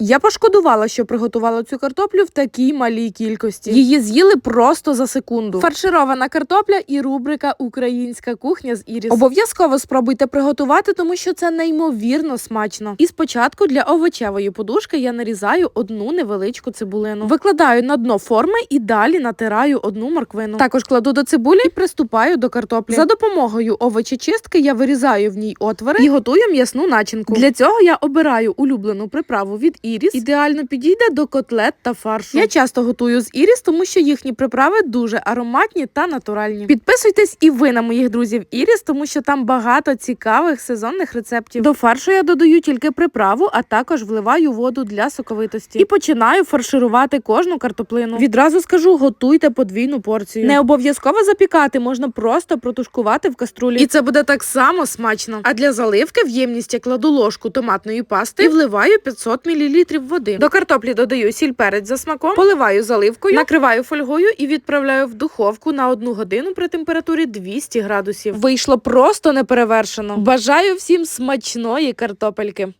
Я пошкодувала, що приготувала цю картоплю в такій малій кількості. Її з'їли просто за секунду. Фарширована картопля і рубрика Українська кухня з Іріс. Обов'язково спробуйте приготувати, тому що це неймовірно смачно. І спочатку для овочевої подушки я нарізаю одну невеличку цибулину. Викладаю на дно форми і далі натираю одну морквину. Також кладу до цибулі і приступаю до картоплі. За допомогою овочечистки я вирізаю в ній отвори і готую м'ясну начинку. Для цього я обираю улюблену приправу від Іріс. Ідеально підійде до котлет та фаршу. Я часто готую з Іріс, тому що їхні приправи дуже ароматні та натуральні. Підписуйтесь і ви на моїх друзів Іріс, тому що там багато цікавих сезонних рецептів. До фаршу я додаю тільки приправу, а також вливаю воду для соковитості. І починаю фарширувати кожну картоплину. Відразу скажу, готуйте подвійну порцію. Не обов'язково запікати, можна просто протушкувати в каструлі. І це буде так само смачно. А для заливки в ємність я кладу ложку томатної пасти і вливаю 500 мл води. До картоплі додаю сіль перець за смаком, поливаю заливкою, накриваю фольгою і відправляю в духовку на одну годину при температурі 200 градусів. Вийшло просто неперевершено. Бажаю всім смачної картопельки.